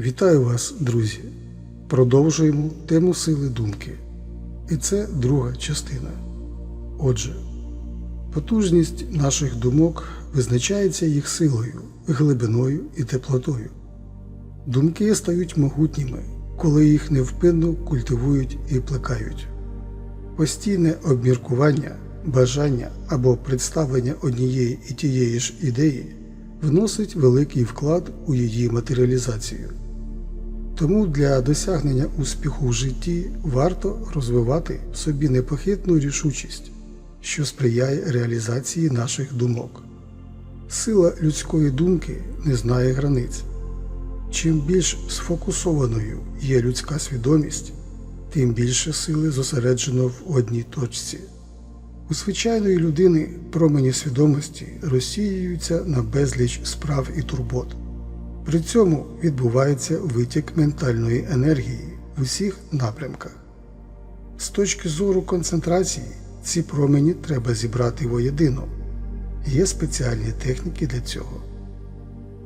Вітаю вас, друзі! Продовжуємо тему сили думки. І це друга частина. Отже, потужність наших думок визначається їх силою, глибиною і теплотою. Думки стають могутніми, коли їх невпинно культивують і плекають. Постійне обміркування, бажання або представлення однієї і тієї ж ідеї вносить великий вклад у її матеріалізацію. Тому для досягнення успіху в житті варто розвивати в собі непохитну рішучість, що сприяє реалізації наших думок. Сила людської думки не знає границь. Чим більш сфокусованою є людська свідомість, тим більше сили зосереджено в одній точці. У звичайної людини промені свідомості розсіюються на безліч справ і турбот. При цьому відбувається витік ментальної енергії в усіх напрямках. З точки зору концентрації ці промені треба зібрати воєдино. Є спеціальні техніки для цього.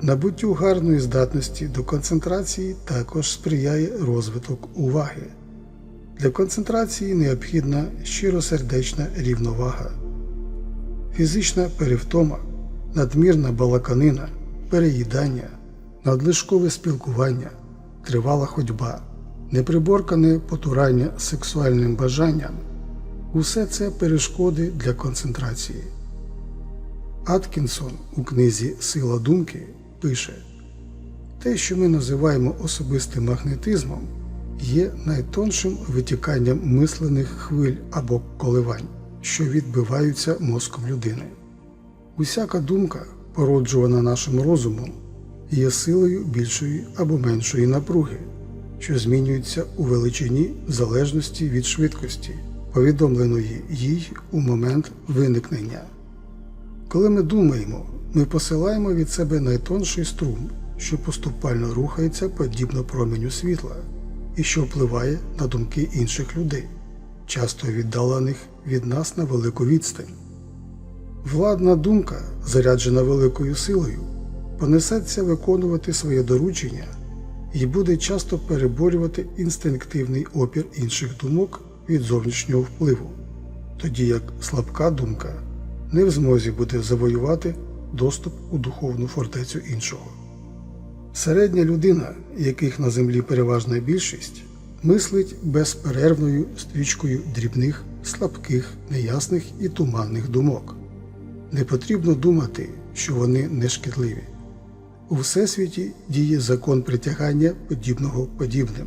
Набуттю гарної здатності до концентрації також сприяє розвиток уваги. Для концентрації необхідна щиросердечна рівновага. Фізична перевтома, надмірна балаканина, переїдання, надлишкове спілкування, тривала ходьба, неприборкане потурання сексуальним бажанням усе це перешкоди для концентрації. Аткінсон у книзі Сила думки пише те, що ми називаємо особистим магнетизмом, є найтоншим витіканням мислених хвиль або коливань, що відбиваються мозком людини. Усяка думка, породжувана нашим розумом, є силою більшої або меншої напруги, що змінюється у величині в залежності від швидкості, повідомленої їй у момент виникнення. Коли ми думаємо, ми посилаємо від себе найтонший струм, що поступально рухається подібно променю світла і що впливає на думки інших людей, часто віддалених від нас на велику відстань. Владна думка, заряджена великою силою, понесеться виконувати своє доручення і буде часто переборювати інстинктивний опір інших думок від зовнішнього впливу, тоді як слабка думка не в змозі буде завоювати доступ у духовну фортецю іншого. Середня людина, яких на землі переважна більшість, мислить безперервною стрічкою дрібних, слабких, неясних і туманних думок. Не потрібно думати, що вони не шкідливі. У всесвіті діє закон притягання подібного подібним.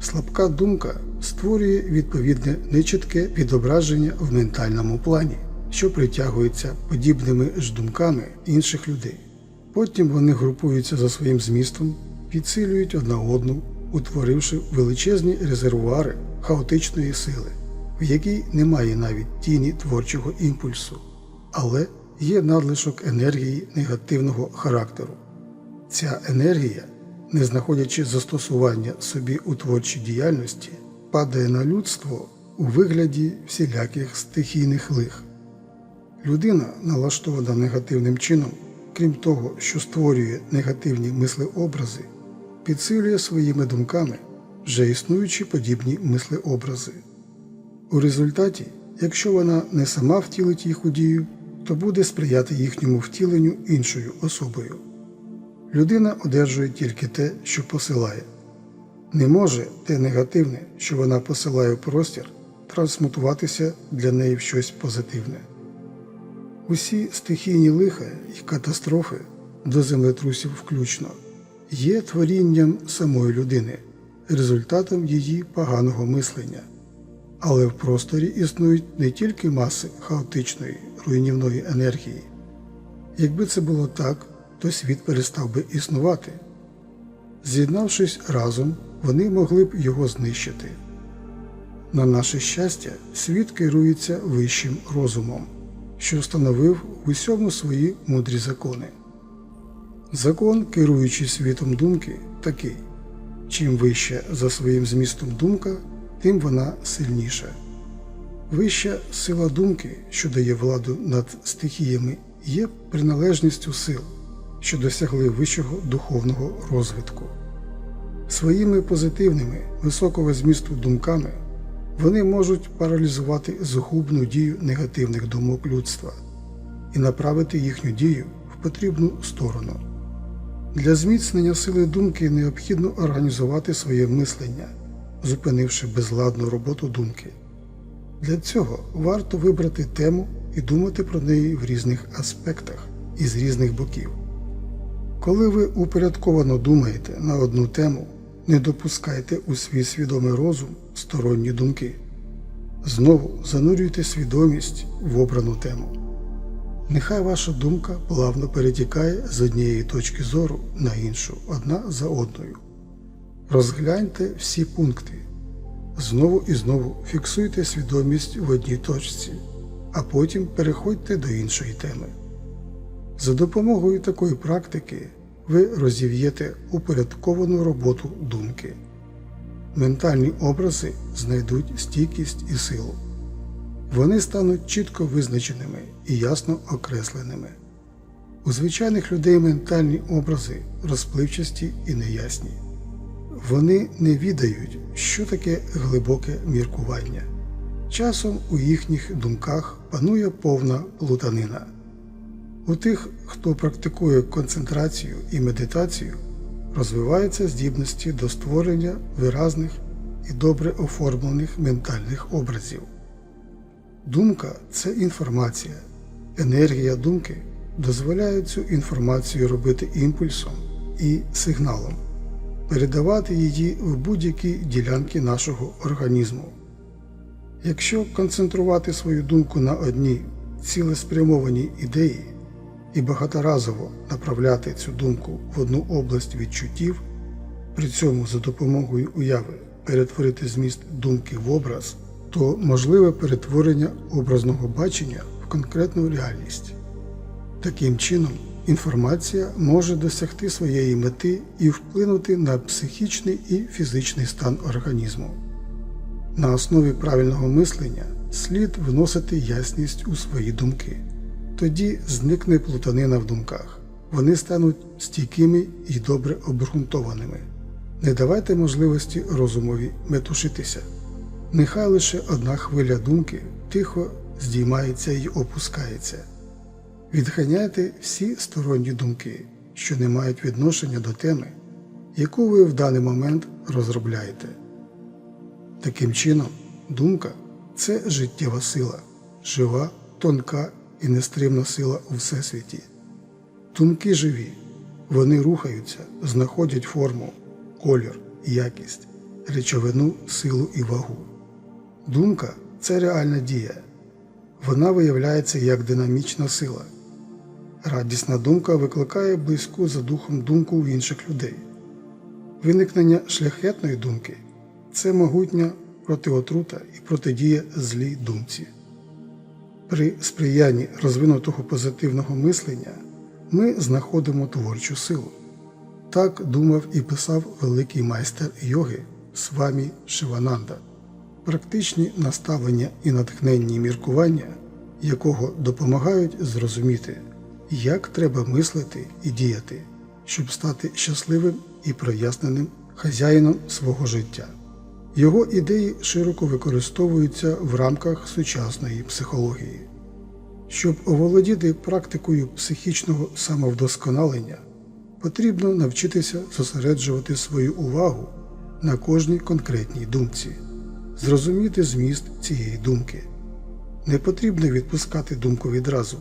Слабка думка створює відповідне нечітке відображення в ментальному плані, що притягується подібними ж думками інших людей. Потім вони групуються за своїм змістом, підсилюють одна одну, утворивши величезні резервуари хаотичної сили, в якій немає навіть тіні творчого імпульсу, але є надлишок енергії негативного характеру. Ця енергія, не знаходячи застосування собі у творчій діяльності, падає на людство у вигляді всіляких стихійних лих. Людина, налаштована негативним чином, крім того, що створює негативні мислеобрази, підсилює своїми думками вже існуючі подібні мислеобрази. У результаті, якщо вона не сама втілить їх у дію, то буде сприяти їхньому втіленню іншою особою. Людина одержує тільки те, що посилає. Не може те негативне, що вона посилає в простір, трансмутуватися для неї в щось позитивне. Усі стихійні лиха і катастрофи до землетрусів включно є творінням самої людини, результатом її поганого мислення. Але в просторі існують не тільки маси хаотичної руйнівної енергії. Якби це було так, то світ перестав би існувати. З'єднавшись разом, вони могли б його знищити. На наше щастя, світ керується вищим розумом, що встановив в усьому свої мудрі закони. Закон, керуючий світом думки, такий чим вища за своїм змістом думка, тим вона сильніша. Вища сила думки, що дає владу над стихіями, є приналежністю сил, що досягли вищого духовного розвитку. Своїми позитивними, високого змісту думками вони можуть паралізувати згубну дію негативних думок людства і направити їхню дію в потрібну сторону. Для зміцнення сили думки необхідно організувати своє мислення, зупинивши безладну роботу думки. Для цього варто вибрати тему і думати про неї в різних аспектах і з різних боків. Коли ви упорядковано думаєте на одну тему, не допускайте у свій свідомий розум сторонні думки. Знову занурюйте свідомість в обрану тему. Нехай ваша думка плавно перетікає з однієї точки зору на іншу, одна за одною. Розгляньте всі пункти. Знову і знову фіксуйте свідомість в одній точці, а потім переходьте до іншої теми. За допомогою такої практики ви розів'єте упорядковану роботу думки. Ментальні образи знайдуть стійкість і силу. Вони стануть чітко визначеними і ясно окресленими. У звичайних людей ментальні образи розпливчасті і неясні. Вони не відають, що таке глибоке міркування. Часом у їхніх думках панує повна плутанина. У тих, хто практикує концентрацію і медитацію, розвиваються здібності до створення виразних і добре оформлених ментальних образів. Думка це інформація. Енергія думки дозволяє цю інформацію робити імпульсом і сигналом, передавати її в будь-які ділянки нашого організму. Якщо концентрувати свою думку на одній цілеспрямованій ідеї і багаторазово направляти цю думку в одну область відчуттів, при цьому за допомогою уяви перетворити зміст думки в образ, то можливе перетворення образного бачення в конкретну реальність. Таким чином, інформація може досягти своєї мети і вплинути на психічний і фізичний стан організму. На основі правильного мислення слід вносити ясність у свої думки. Тоді зникне плутанина в думках. Вони стануть стійкими і добре обґрунтованими. Не давайте можливості розумові метушитися. Нехай лише одна хвиля думки тихо здіймається і опускається. Відганяйте всі сторонні думки, що не мають відношення до теми, яку ви в даний момент розробляєте. Таким чином, думка це життєва сила, жива, тонка і нестримна сила у всесвіті. Думки живі, вони рухаються, знаходять форму, колір, якість, речовину, силу і вагу. Думка це реальна дія. Вона виявляється як динамічна сила. Радісна думка викликає близьку за духом думку в інших людей. Виникнення шляхетної думки це могутня протиотрута і протидія злій думці. При сприянні розвинутого позитивного мислення ми знаходимо творчу силу. Так думав і писав великий майстер йоги Свамі Шивананда, практичні наставлення і натхненні міркування, якого допомагають зрозуміти, як треба мислити і діяти, щоб стати щасливим і проясненим хазяїном свого життя. Його ідеї широко використовуються в рамках сучасної психології. Щоб оволодіти практикою психічного самовдосконалення, потрібно навчитися зосереджувати свою увагу на кожній конкретній думці, зрозуміти зміст цієї думки. Не потрібно відпускати думку відразу,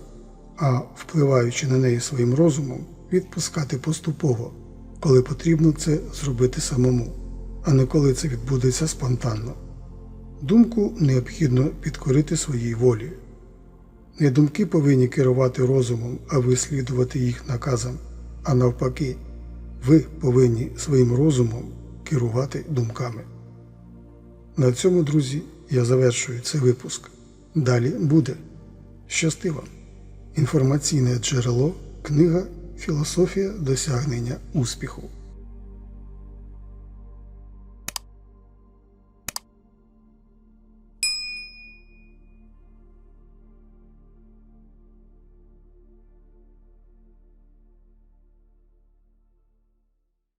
а впливаючи на неї своїм розумом, відпускати поступово, коли потрібно це зробити самому а не коли це відбудеться спонтанно. Думку необхідно підкорити своїй волі. Не думки повинні керувати розумом, а ви слідувати їх наказам, а навпаки, ви повинні своїм розумом керувати думками. На цьому, друзі, я завершую цей випуск. Далі буде. Щасти вам! Інформаційне джерело, книга Філософія досягнення успіху.